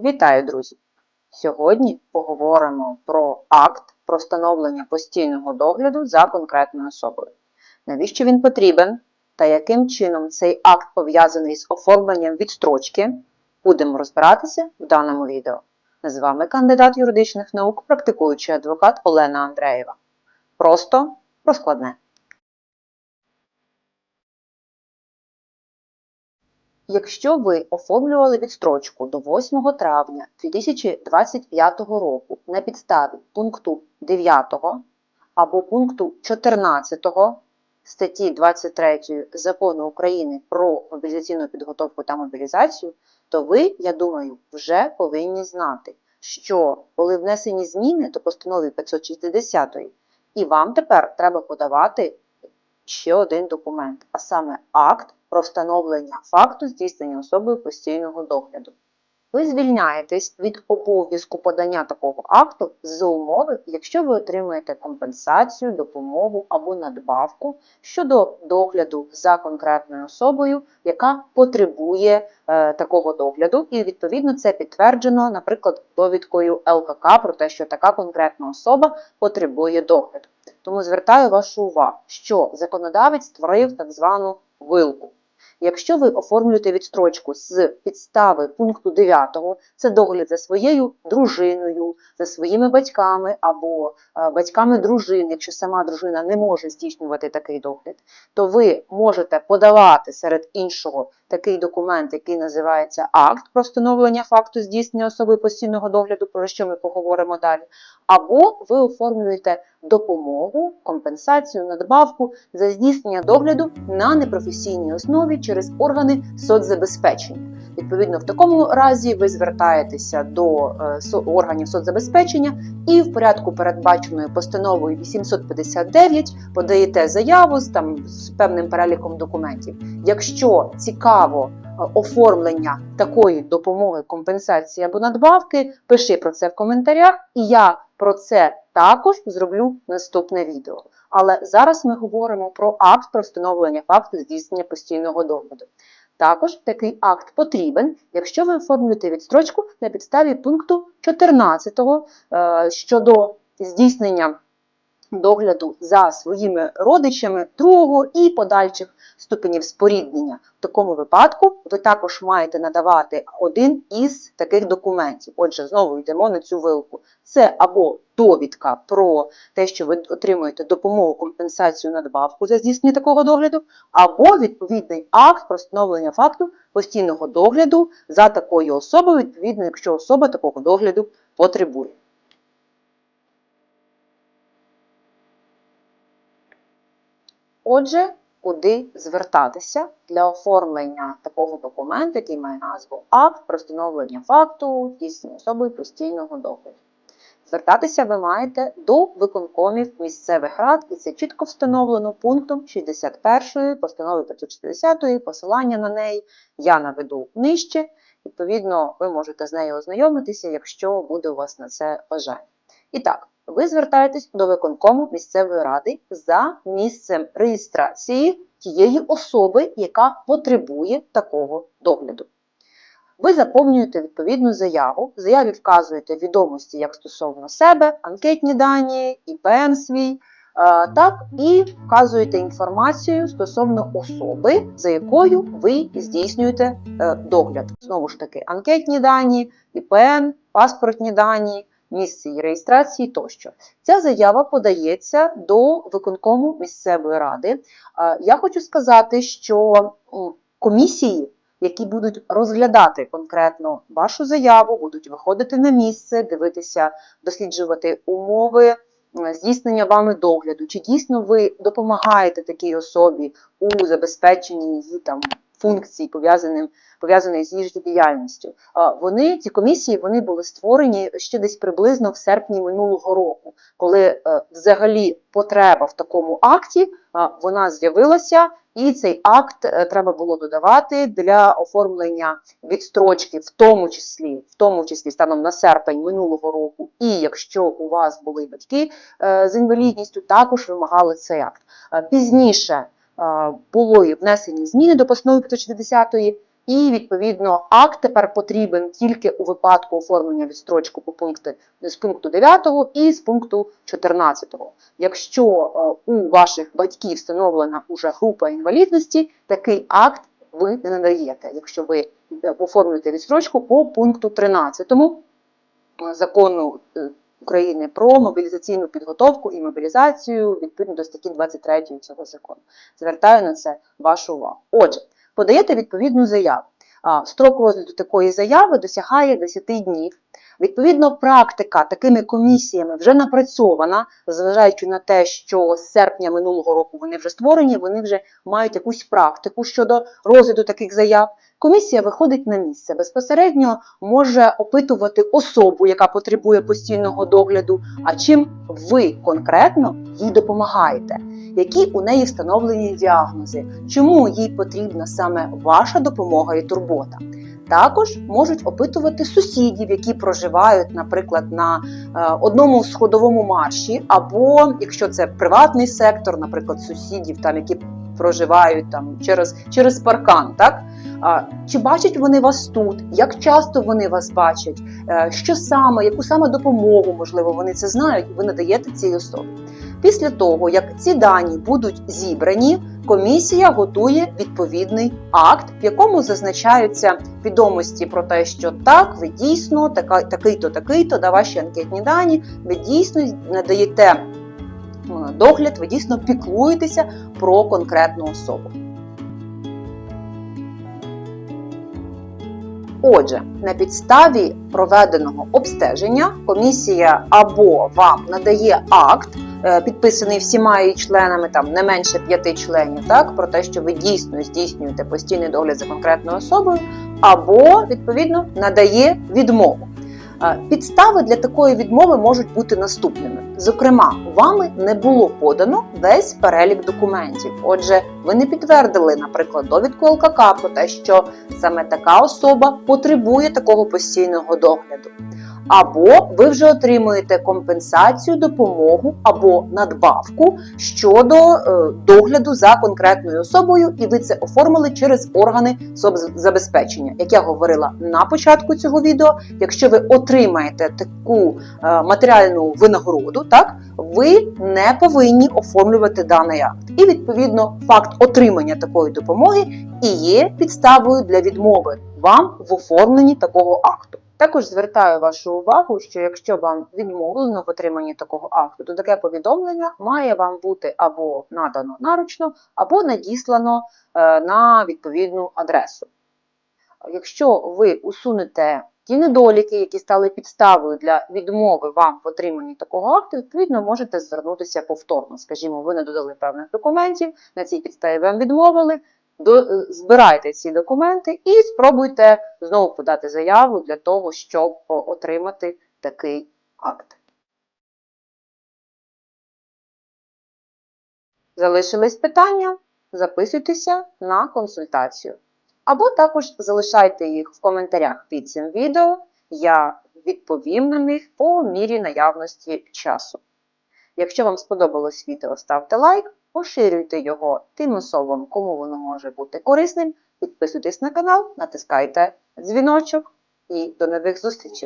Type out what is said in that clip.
Вітаю, друзі! Сьогодні поговоримо про акт про встановлення постійного догляду за конкретною особою. Навіщо він потрібен та яким чином цей акт пов'язаний з оформленням відстрочки, будемо розбиратися в даному відео. З вами кандидат юридичних наук, практикуючий адвокат Олена Андреєва. Просто про Якщо ви оформлювали відстрочку до 8 травня 2025 року на підставі пункту 9 або пункту 14 статті 23 Закону України про мобілізаційну підготовку та мобілізацію, то ви, я думаю, вже повинні знати, що коли внесені зміни до постанови 560, і вам тепер треба подавати ще один документ, а саме акт про встановлення факту здійснення особою постійного догляду. Ви звільняєтесь від обов'язку подання такого акту за умови, якщо ви отримуєте компенсацію, допомогу або надбавку щодо догляду за конкретною особою, яка потребує е, такого догляду, і відповідно це підтверджено, наприклад, довідкою ЛКК про те, що така конкретна особа потребує догляду. Тому звертаю вашу увагу, що законодавець створив так звану вилку. Якщо ви оформлюєте відстрочку з підстави пункту 9, це догляд за своєю дружиною, за своїми батьками або е, батьками дружини, якщо сама дружина не може здійснювати такий догляд, то ви можете подавати серед іншого такий документ, який називається акт про встановлення факту здійснення особи постійного догляду, про що ми поговоримо далі. Або ви оформлюєте допомогу, компенсацію, надбавку за здійснення догляду на непрофесійній основі через органи соцзабезпечення. Відповідно, в такому разі ви звертаєтеся до е, органів соцзабезпечення і в порядку передбаченої постановою 859 подаєте заяву з там з певним переліком документів. Якщо цікаво е, оформлення такої допомоги, компенсації або надбавки, пиши про це в коментарях, і я про це також зроблю наступне відео. Але зараз ми говоримо про акт про встановлення факту здійснення постійного догляду. Також такий акт потрібен, якщо ви оформлюєте відстрочку на підставі пункту 14 е, щодо здійснення догляду за своїми родичами другого і подальших ступенів споріднення. В такому випадку ви також маєте надавати один із таких документів. Отже, знову йдемо на цю вилку. Це або довідка про те, що ви отримуєте допомогу, компенсацію, надбавку за здійснення такого догляду, або відповідний акт про встановлення факту постійного догляду за такою особою, відповідно, якщо особа такого догляду потребує. Отже, куди звертатися для оформлення такого документу, який має назву Акт про встановлення факту здійснення особи постійного догляду. Звертатися ви маєте до виконкомів місцевих рад, і це чітко встановлено пунктом 61 постанови 560, посилання на неї я наведу нижче. Відповідно, ви можете з нею ознайомитися, якщо буде у вас на це бажання. І так, ви звертаєтесь до виконкому місцевої ради за місцем реєстрації тієї особи, яка потребує такого догляду. Ви заповнюєте відповідну заяву, в заяві вказуєте відомості як стосовно себе, анкетні дані, ІПН свій, е, так і вказуєте інформацію стосовно особи, за якою ви здійснюєте е, догляд. Знову ж таки, анкетні дані, ІПН, паспортні дані, місце її реєстрації тощо. Ця заява подається до виконкому місцевої ради. Е, Я хочу сказати, що комісії, які будуть розглядати конкретно вашу заяву, будуть виходити на місце, дивитися, досліджувати умови е, здійснення вами догляду, чи дійсно ви допомагаєте такій особі у забезпеченні її там функцій, пов'язаним пов'язаної з її життєдіяльністю. Вони, ці комісії, вони були створені ще десь приблизно в серпні минулого року, коли е, взагалі потреба в такому акті вона з'явилася, і цей акт е, треба було додавати для оформлення відстрочки, в тому числі, в тому числі станом на серпень минулого року. І якщо у вас були батьки е, з інвалідністю, також вимагали цей акт. Пізніше були внесені зміни до постанови 560 І, відповідно, акт тепер потрібен тільки у випадку оформлення відстрочку по пункту, з пункту 9 і з пункту 14. Якщо е, у ваших батьків встановлена уже група інвалідності, такий акт ви не надаєте, якщо ви е, оформлюєте відстрочку по пункту 13 закону е, України про мобілізаційну підготовку і мобілізацію відповідно до статті 23 цього закону. Звертаю на це вашу увагу. Отже, подаєте відповідну заяву. Строк розгляду такої заяви досягає 10 днів. Відповідно, практика такими комісіями вже напрацьована, зважаючи на те, що з серпня минулого року вони вже створені, вони вже мають якусь практику щодо розгляду таких заяв. Комісія виходить на місце, безпосередньо може опитувати особу, яка потребує постійного догляду, а чим ви конкретно їй допомагаєте, які у неї встановлені діагнози, чому їй потрібна саме ваша допомога і турбота. Також можуть опитувати сусідів, які проживають, наприклад, на е, одному сходовому марші, або якщо це приватний сектор, наприклад, сусідів, там які проживають там через, через паркан, так чи бачать вони вас тут? Як часто вони вас бачать? Е, Що саме, яку саме допомогу, можливо, вони це знають, ви надаєте цій особі. Після того, як ці дані будуть зібрані, комісія готує відповідний акт, в якому зазначаються відомості про те, що так, ви дійсно такий-то, такий-то, да ваші анкетні дані, ви дійсно надаєте е, догляд, ви дійсно піклуєтеся про конкретну особу. Отже, на підставі проведеного обстеження комісія або вам надає акт, е, підписаний всіма її членами, там не менше п'яти членів, так про те, що ви дійсно здійснюєте постійний догляд за конкретною особою, або відповідно надає відмову. Підстави для такої відмови можуть бути наступними. Зокрема, вами не було подано весь перелік документів. Отже, ви не підтвердили, наприклад, довідку ЛКК про те, що саме така особа потребує такого постійного догляду. Або ви вже отримуєте компенсацію, допомогу або надбавку щодо е, догляду за конкретною особою, і ви це оформили через органи соцзабезпечення. Як я говорила на початку цього відео, якщо ви отримаєте таку е, матеріальну винагороду, так ви не повинні оформлювати даний акт. І відповідно факт отримання такої допомоги і є підставою для відмови вам в оформленні такого акту. Також звертаю вашу увагу, що якщо вам відмовлено в отриманні такого акту, то таке повідомлення має вам бути або надано наручно, або надіслано е, на відповідну адресу. Якщо ви усунете ті недоліки, які стали підставою для відмови вам в отриманні такого акту, відповідно можете звернутися повторно. Скажімо, ви не додали певних документів, на цій підставі вам відмовили. Е, збирайте ці документи і спробуйте знову подати заяву для того, щоб отримати такий акт. Залишились питання? Записуйтеся на консультацію. Або також залишайте їх в коментарях під цим відео. Я відповім на них по мірі наявності часу. Якщо вам сподобалось відео, ставте лайк, поширюйте його тим особам, кому воно може бути корисним. Підписуйтесь на канал, натискайте дзвіночок і до нових зустрічей!